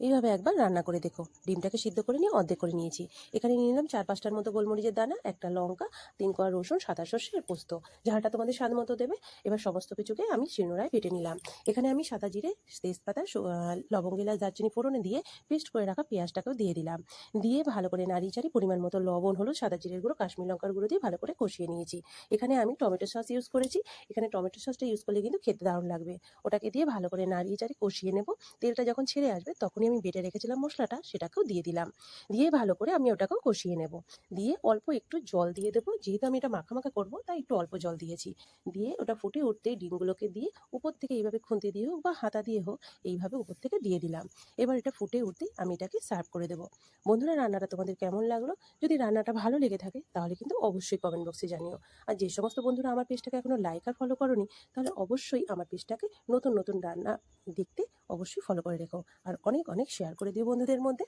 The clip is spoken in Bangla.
এইভাবে একবার রান্না করে দেখো। ডিমটাকে সিদ্ধ করে নিয়ে অর্ধেক করে নিয়েছি। এখানে নিয়ে নিলাম চার পাঁচটার মতো গোলমরিচের দানা, একটা লঙ্কা, তিন কোয়া রসুন, সাদা সর্ষে আর পোস্ত। ঝালটা তোমাদের স্বাদ মতো দেবে। এবার সমস্ত কিছুকে আমি শিলনোড়ায় বেটে নিলাম। এখানে আমি সাদা জিরে, তেজপাতা লবঙ্গ এলাচ, দারচিনি ফোড়নে দিয়ে পেস্ট করে রাখা পেঁয়াজটাকেও দিয়ে দিলাম। দিয়ে ভালো করে নাড়িয়ে চাড়ি পরিমাণ মতো লবণ হলো সাদা জিরের গুঁড়ো, কাশ্মীর লঙ্কার গুঁড়ো দিয়ে ভালো করে কষিয়ে নিয়েছি। এখানে আমি টমেটো সস ইউজ করেছি। এখানে টমেটো সসটা ইউজ করলে কিন্তু খেতে দারুণ লাগবে। ওটাকে দিয়ে ভালো করে নাড়িয়ে চাড়ি কষিয়ে নেব। তেলটা যখন ছেড়ে আসবে তখনই আমি বেটে রেখেছিলাম মশলাটা, সেটাকেও দিয়ে দিলাম। দিয়ে ভালো করে আমি ওটাকেও কষিয়ে নেব। দিয়ে অল্প একটু জল দিয়ে দেবো। যেহেতু আমি এটা মাখা মাখা করব, তাই একটু অল্প জল দিয়েছি। দিয়ে ওটা ফুটে উঠতেই ডিমগুলোকে দিয়ে উপর থেকে এইভাবে খুন্তি দিয়ে হোক বা হাতা দিয়ে হোক, এইভাবে উপর থেকে দিয়ে দিলাম। এবার এটা ফুটে উঠতেই আমি এটাকে সার্ভ করে দেবো। বন্ধুরা, রান্নাটা তোমাদের কেমন লাগল? যদি রান্নাটা ভালো লেগে থাকে, তাহলে কিন্তু অবশ্যই কমেন্ট বক্সে জানিও। আর যে সমস্ত বন্ধুরা আমার পেজটাকে এখনও লাইক আর ফলো করনি, তাহলে অবশ্যই আমার পেজটাকে নতুন নতুন রান্না দেখতে অবশ্যই ফলো করে রেখো। আর অনেক অনেক অনেক শেয়ার করে দিও বন্ধুদের মধ্যে।